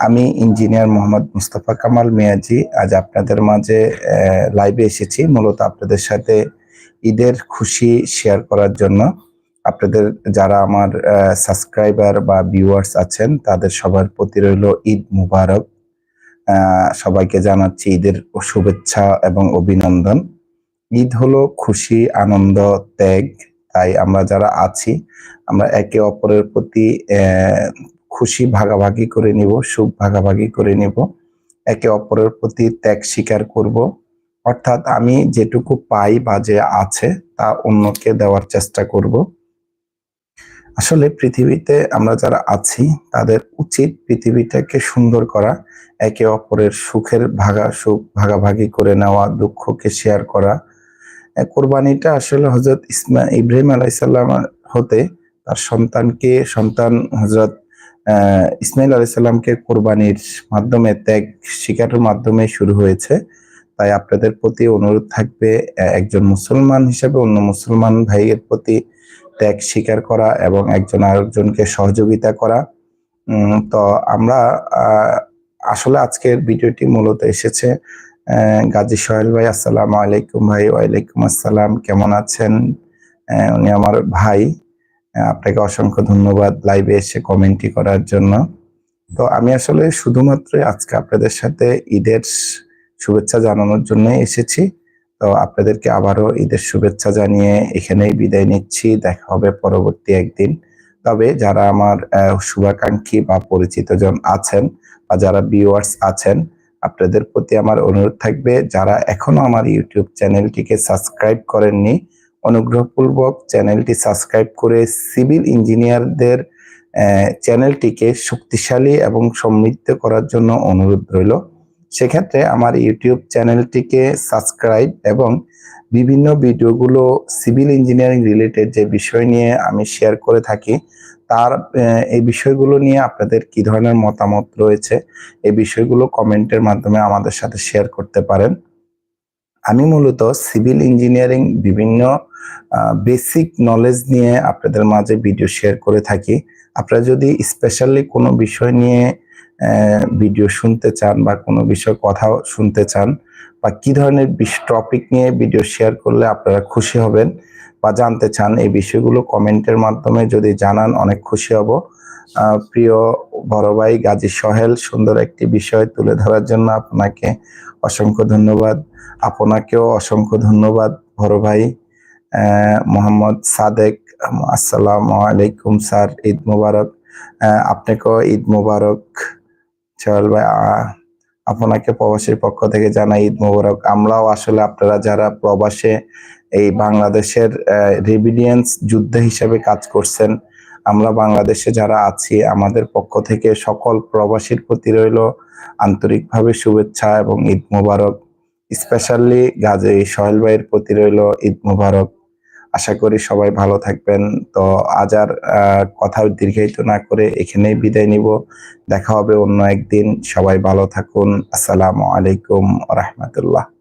আমি ইঞ্জিনিয়ার মোহাম্মদ মুস্তফা কামাল মিয়াজি, আজ আপনাদের মাঝে লাইভে এসেছি। মূলত আপনাদের সাথে ঈদের খুশি শেয়ার করার জন্য। আপনাদের যারা আমার সাবস্ক্রাইবার বা ভিউয়ার্স আছেন, তাদের সবার প্রতি রইল ঈদ মুবারক। সবাইকে জানাচ্ছি ঈদের শুভেচ্ছা এবং অভিনন্দন। ঈদ হলো খুশি, আনন্দ, ত্যাগ। তাই আমরা যারা আছি, আমরা একে অপরের প্রতি খুশি ভাগাভাগি করে নিব, সুখ ভাগাভাগি করে নিব। একে অপরের প্রতি ত্যাগ স্বীকার করব। অর্থাৎ আমি যেটুকু পাই বা যে আছে তা অন্যকে দেওয়ার চেষ্টা করব। আসলে পৃথিবীতে আমরা যারা আছি, তাদের উচিত পৃথিবীটাকে সুন্দর করা, একে অপরের সুখের ভাগা, সুখ ভাগাভাগি করে নেওয়া, দুঃখকে শেয়ার করা। কোরবানিটা আসলে হজরত ইসমা, ইব্রাহিম আলাইসাল্লাম হতে তার সন্তানকে, সন্তান হজরত ইসমাইল আলাইসাল্লামকে কোরবানির মাধ্যমে ত্যাগ স্বীকারের মাধ্যমে শুরু হয়েছে। তাই আপনাদের প্রতি অনুরোধ থাকবে একজন মুসলমান হিসেবে অন্য মুসলমান ভাইয়ের প্রতি ত্যাগ স্বীকার করা এবং একজন আরেকজনকে সহযোগিতা করা। তো আমরা আসলে আজকের ভিডিওটি মূলত এসেছে গাজী সোহেল ভাই, আসসালামু আলাইকুম ভাই, ওয়ালাইকুম আসসালাম, কেমন আছেন? উনি আমার ভাই। আপনাকে অসংখ্য ধন্যবাদ লাইভে এসে কমেন্টটি করার জন্য। তো আমি আসলে শুধুমাত্র আজকে আপনাদের সাথে ঈদের শুভেচ্ছা জানানোর জন্য এসেছি। তো আপনাদেরকে আবারও ঈদের শুভেচ্ছা জানিয়ে এখানেই বিদায় নিচ্ছি। দেখা হবে পরবর্তী একদিন। তবে যারা আমার শুভাকাঙ্ক্ষী বা পরিচিত জন আছেন বা যারা ভিউয়ার্স আছেন, আপনাদের প্রতি আমার অনুরোধ থাকবে, যারা এখনও আমার ইউটিউব চ্যানেলটিকে সাবস্ক্রাইব করেননি অনুগ্রহপূর্বক চ্যানেলটি সাবস্ক্রাইব করে সিভিল ইঞ্জিনিয়ারদের চ্যানেলটিকে শক্তিশালী এবং সমৃদ্ধ করার জন্য অনুরোধ রইল। সেক্ষেত্রে আমার ইউটিউব চ্যানেলটিকে সাবস্ক্রাইব এবং বিভিন্ন ভিডিওগুলো সিভিল ইঞ্জিনিয়ারিং রিলেটেড যে বিষয় নিয়ে আমি শেয়ার করে থাকি, তার এই বিষয়গুলো নিয়ে আপনাদের কি ধরনের মতামত রয়েছে, এই বিষয়গুলো কমেন্টের মাধ্যমে আমাদের সাথে শেয়ার করতে পারেন। আমি মূলত সিভিল ইঞ্জিনিয়ারিং বিভিন্ন বেসিক নলেজ নিয়ে আপনাদের মাঝে ভিডিও শেয়ার করে থাকি। আপনারা যদি স্পেশালি কোনো বিষয় নিয়ে ভিডিও শুনতে চান বা কোনো বিষয় কথা শুনতে চান বা কি ধরনের টপিক নিয়ে ভিডিও শেয়ার করলে আপনারা খুশি হবেন বা জানতে চান, এই বিষয়গুলো কমেন্টের মাধ্যমে যদি জানান, অনেক খুশি হব। প্রিয় বড় ভাই গাজী সোহেল, সুন্দর একটি বিষয় তুলে ধরার জন্য আপনাকে অসংখ্য ধন্যবাদ। আপনাকেও অসংখ্য ধন্যবাদ বড় ভাই। মোহাম্মদ সাদেক, আসসালামু আলাইকুম স্যার, ঈদ মুবারক। আপনাকেও ঈদ মুবারক। সোহেল ভাই আপনাকে প্রবাসীর পক্ষ থেকে জানাই ঈদ মুবারক। আমরাও আসলে আপনারা যারা প্রবাসে এই বাংলাদেশের রেভিডিয়েন্স যুদ্ধ হিসেবে কাজ করছেন, আমরা বাংলাদেশে যারা আছি, আমাদের পক্ষ থেকে সকল প্রবাসীর প্রতি রইল আন্তরিকভাবে শুভেচ্ছা এবং ঈদ মুবারক। স্পেশালি গাজী সোহেল ভাইয়ের প্রতি রইল ঈদ মুবারক। আশা করি সবাই ভালো থাকবেন। তো আজ আর কথা দীর্ঘায়িত না করে এখানেই বিদায় নিব। দেখা হবে অন্য একদিন। সবাই ভালো থাকুন। আসসালামু আলাইকুম রহমতুল্লাহ।